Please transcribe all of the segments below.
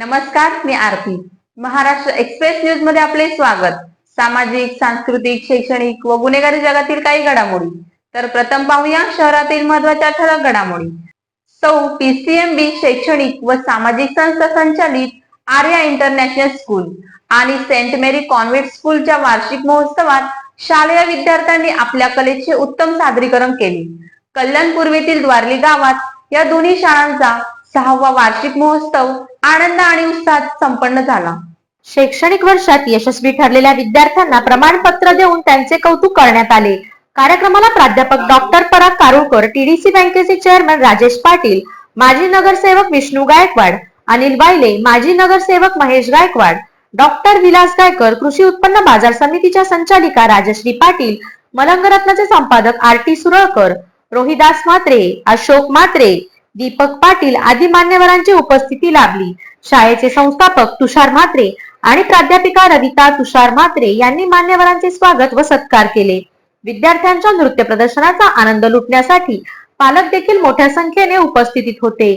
नमस्कार मी आरती. महाराष्ट्र एक्सप्रेस न्यूजमध्ये आपले स्वागत. सामाजिक सांस्कृतिक शैक्षणिक व गुन्हेगारी जगातील काही घडामोडी. तर प्रथम पाहूया शहरातील महत्त्वाच्या ठळक घडामोडी. सौ पीसीएमबी शैक्षणिक व सामाजिक संस्था संचालित आर्या इंटरनॅशनल स्कूल आणि सेंट मेरी कॉन्व्हेंट स्कूलच्या वार्षिक महोत्सवात शालेय विद्यार्थ्यांनी आपल्या कलेचे उत्तम सादरीकरण केले. कल्याण पूर्वेतील द्वारली गावात या दोन्ही शाळांचा सहावा वार्षिक महोत्सव आनंद आणि उत्साहात संपन्न झाला. शैक्षणिक वर्षात यशस्वी ठरलेल्या विद्यार्थ्यांना प्रमाणपत्र देऊन त्यांचे कौतुक करण्यात आले. कार्यक्रमाला प्राध्यापक डॉक्टर पराग कारुळकर टीडीसी बँकेचे चेअरमन राजेश पाटील माजी नगरसेवक विष्णू गायकवाड अनिल बायले माजी नगरसेवक महेश गायकवाड डॉक्टर विलास गायकर कृषी उत्पन्न बाजार समितीच्या संचालिका राजश्री पाटील मलंगरत्नाचे संपादक आर टी सुरळकर रोहिदास म्हात्रे अशोक म्हात्रे दीपक पाटील आदी मान्यवरांची उपस्थिती लाभली. शाळेचे संस्थापक तुषार म्हात्रे आणि प्राध्यापिका रविता तुषार म्हात्रे यांनी मान्यवरांचे स्वागत व सत्कार केले. विद्यार्थ्यांच्या नृत्य प्रदर्शनाचा आनंद लुटण्यासाठी पालक देखील मोठ्या संख्येने उपस्थितीत होते.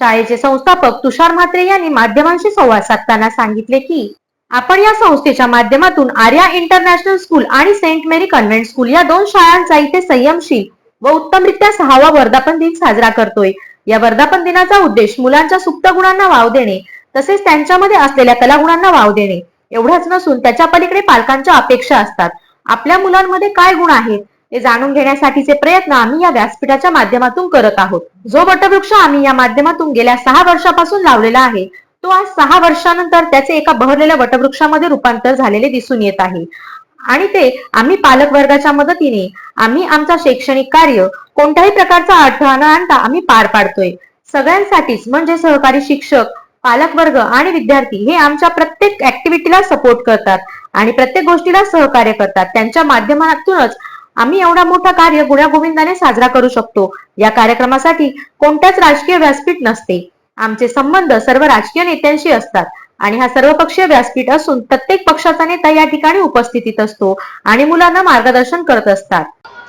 शाळेचे संस्थापक तुषार म्हात्रे यांनी माध्यमांशी संवाद साधताना सांगितले की आपण या संस्थेच्या माध्यमातून आर्या इंटरनॅशनल स्कूल आणि सेंट मेरी कन्व्हेंट स्कूल या दोन शाळांचा इथे संयमशील व उत्तमरित्या सहावा वर्धापन दिन साजरा करतोय. या वर्धापन दिनाचा उद्देश मुलांच्या सुप्त गुणांना वाव देणे तसेच त्यांच्यामध्ये असलेल्या कलागुणांना वाव देणे. एवढंच नसून त्याच्या पलीकडे पालकांच्या अपेक्षा असतात. आपल्या मुलांमध्ये काय गुण आहेत ते जाणून घेण्यासाठीचे प्रयत्न आम्ही या व्यासपीठाच्या माध्यमातून करत आहोत. जो वटवृक्ष आम्ही या माध्यमातून गेल्या सहा वर्षापासून लावलेला आहे तो आज सहा वर्षानंतर त्याचे एका बहरलेल्या वटवृक्षामध्ये रूपांतर झालेले दिसून येत आहे. आणि ते आम्ही पालक वर्गाच्या मदतीने आम्ही आमचा शैक्षणिक कार्य कोणत्याही प्रकारचा अडथळा न आणता आम्ही पार पाडतोय. सगळ्यांसाठीच म्हणजे सहकारी शिक्षक पालक वर्ग आणि विद्यार्थी हे आमच्या प्रत्येक ऍक्टिव्हिटीला सपोर्ट करतात आणि प्रत्येक गोष्टीला सहकार्य करतात. त्यांच्या माध्यमातूनच आम्ही एवढा मोठा कार्य गुण्यागोविंदाने साजरा करू शकतो. या कार्यक्रमासाठी कोणत्याच राजकीय व्यासपीठ नसते. आमचे संबंध सर्व राजकीय नेत्यांशी असतात. आणि हा सर्वपक्षीय व्यासपीठ असून प्रत्येक पक्षाचा नेता या ठिकाणी उपस्थितीत असतो आणि मुलांना मार्गदर्शन करत असतात.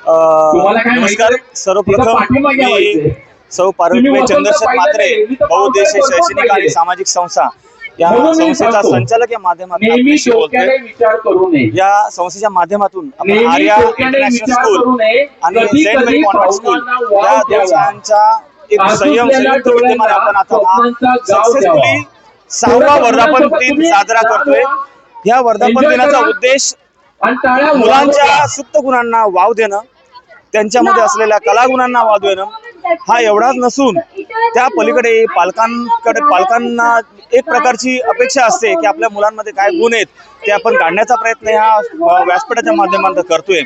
अ, तुम्हाला काय नमस्कार. सर्वप्रथम मी. सौ म्हात्रे बहुउद्देशीय शैक्षणिक आणि. सामाजिक संस्था. या संस्थेचा संचालक या माध्यमातून आपल्याशी बोलतोय. या संस्थेच्या माध्यमातून आपण आर्या इंटरनॅशनल विचार स्कूल आणि कधी सेंट मेरी कॉन्व्हेंट स्कूल या दोन एक संयम संयुक्त विद्यमान आपण आता सक्सेसफुली. सहावा वर्धापन दिन साजरा करतोय या वर्धापन दिनाचा. उद्देश मुलांच्या. सुप्त गुणांना वाव देणं त्यांच्यामध्ये असलेल्या कलागुणांना वाव देणं हा एवढाच नसून त्या पलीकडे पालकांकडे पालकांना एक प्रकारची अपेक्षा असते की आपल्या मुलांमध्ये काय गुण आहेत ते आपण काढण्याचा प्रयत्न ह्या अ, व्यासपीठाच्या माध्यमातून करतोय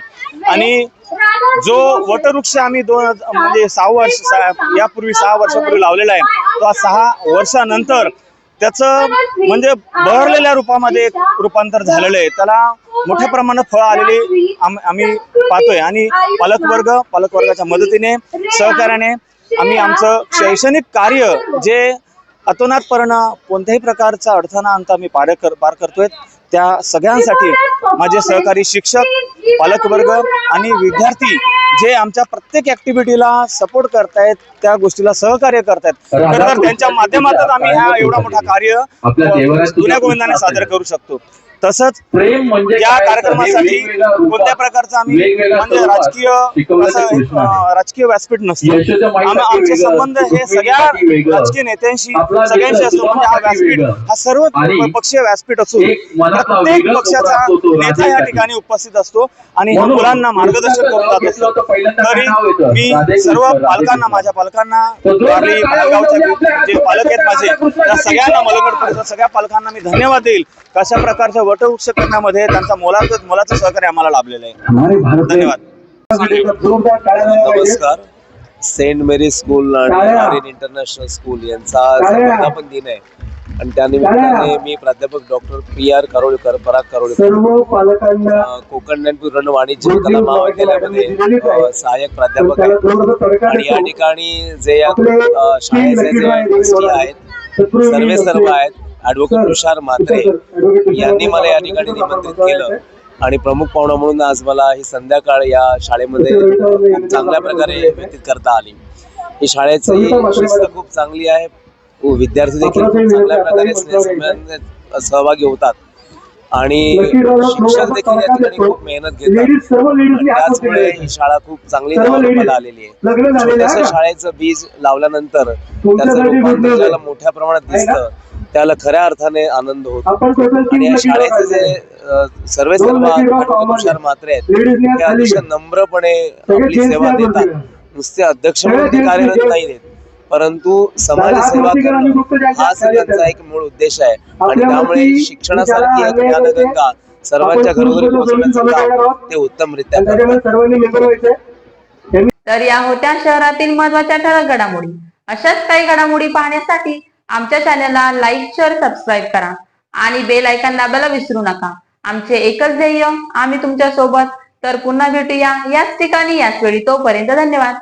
आणि जो वटवृक्ष आम्ही दोन म्हणजे सहा वर्ष यापूर्वी सहा वर्षापूर्वी लावलेला आहे तो सहा वर्षानंतर त्याचं म्हणजे बहरलेल्या रूपामध्ये रूपांतर झालेलं आहे. त्याला मोठ्या प्रमाणात फळ आलेली आम्ही पाहतोय. आणि पालकवर्ग पालकवर्गाच्या मदतीने सहकार्याने आम्ही आमचं शैक्षणिक कार्य जे अतोनातपणे कोणत्याही प्रकारचा अडथळा आणता आम्ही पार कर पार करतोय त्या सगळ्यांसाठी माझे सहकारी शिक्षक पालकवर्ग आणि विद्यार्थी जे आमच्या प्रत्येक ऍक्टिव्हिटीला सपोर्ट करतायत त्या गोष्टीला सहकार्य करतायत. त्यांच्या माध्यमातून आम्ही हा एवढा मोठा कार्य जुन्या गोविंदाने साजरा करू शकतो. तसंच म्हणजे या? कार्यक्रमासाठी कोणत्या प्रकारचं आम्ही म्हणजे राजकीय. राजकीय व्यासपीठ नसतो आमचे संबंध हे सगळ्या राजकीय नेत्यांशी सगळ्यांशी असतो म्हणजे हा व्यासपीठ. हा सर्व पक्षीय व्यासपीठ असून प्रत्येक पक्षाचा नेता या. ठिकाणी उपस्थित असतो आणि ह्या मुलांना मार्गदर्शन करून जात तरी? मी सर्व. पालकांना माझ्या पालकांना? जे पालक आहेत त्या सगळ्यांना मलगड परिसर सगळ्या पालकांना मी धन्यवाद देईल. कशा प्रकारच्या वटवृक्ष करण्यामध्ये त्यांचा मोलाचं मोलाचं सहकार्य आम्हाला लाभलेलं आहे. धन्यवाद. नमस्कार. सेंट मेरी स्कूल आणि इंटरनॅशनल स्कूल यांचा वर्धापन दिन आहे. आणि त्यानिमित्ताने मी प्राध्यापक doctor P R Karolkar Parag Karolkar Konkan ज्ञानपूर वाणिज्य कला महाविद्यालयामध्ये सहाय्यक प्राध्यापक आहे आणि या ठिकाणी जे या शाळेचे जे आहेत सर्वे सर्व आहेत. ऍडव्होकेट तुषार म्हात्रे यांनी मला या ठिकाणी निमंत्रित केलं. आणि प्रमुख पाहुणा म्हणून आज मला ही संध्याकाळ या शाळेमध्ये खूप चांगल्या प्रकारे व्यतीत करता आली. ही शाळेची शिस्त खूप चांगली आहे. विद्यार्थी देखील खूप चांगल्या प्रकारे सहभागी होतात. आणि शिक्षक देखील या ठिकाणी खूप मेहनत घेतात त्याचमुळे. ही शाळा खूप चांगली. आलेली आहे ना? शाळेचं बीज लावल्यानंतर त्याचं रूपांतर ज्याला. मोठ्या प्रमाणात? दिसतं त्याला खऱ्या अर्थाने आनंद होतो आणि या शाळेचे जे सर्वे सर्व तुषार. मात्रे आहेत ते अतिशय. नम्रपणे आपली सेवा देतात. नुसते अध्यक्ष म्हणून ते कार्यरत इथे. नाही देत परंतु समाज दादा, सेवा आकृती करा, आम्ही करणं हाच त्यांचा. एक मूळ उद्देश आहे. आणि त्यामुळे शिक्षणासारखी एक ज्ञानगंगा सर्वांच्या घरोघरी पोहोचवण्याचं काम. ते उत्तमरित्या व्हायचे. त्यांनी तर या होत्या शहरातील महत्त्वाच्या ठळक घडामोडी. अशाच काही घडामोडी पाहण्यासाठी आमच्या चॅनलला लाईक शेअर सबस्क्राईब करा. आणि बेल आयकॉन दाबायला विसरू नका. आमचे एकच ध्येय आम्ही तुमच्यासोबत तर पुन्हा भेटूया याच ठिकाणी याच वेळी. तोपर्यंत धन्यवाद.